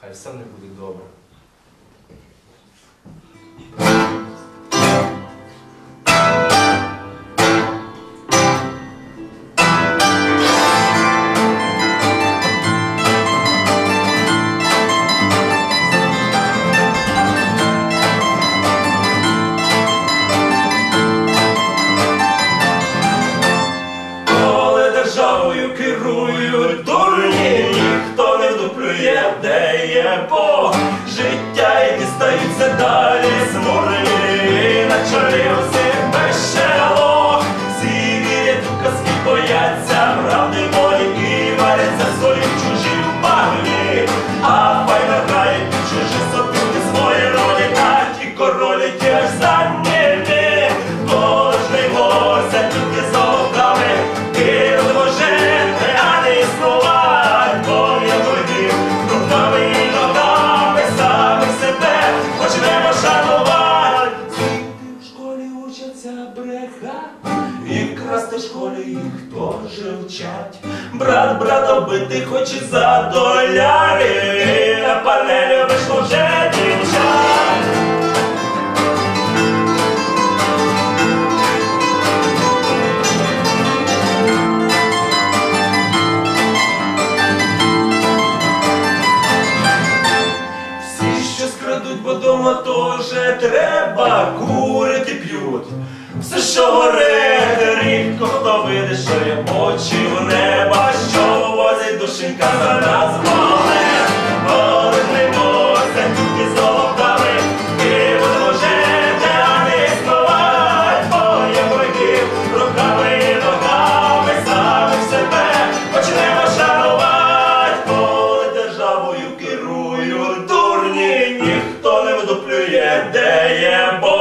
хай все не буде добре. Державою дурні, вдуплює, де є Бог. Життя і дістаються далі зморені, на чолі усіх безшелох. Всі вірять у казки, бояться правди волі і варяться своїх чужі багні. А файно грають чужі сопілки свої ролі, та ті королі ті аж школі їх теж вчать. Брат брата бити хоче за доляри, на панелі вийшло вже дівчат. Всі, що скрадуть, бо дома тоже треба курити п'ють. Все, що горе, рідко хто види, що є очі в неба, що возять душенька за нас воле. Повернемося тільки золотами, і будемо жити, а не існувати. Моє руками і ногами, самих себе почнемо шанувати, коли державою керують дурні, ніхто не вдуплює, де є Бог.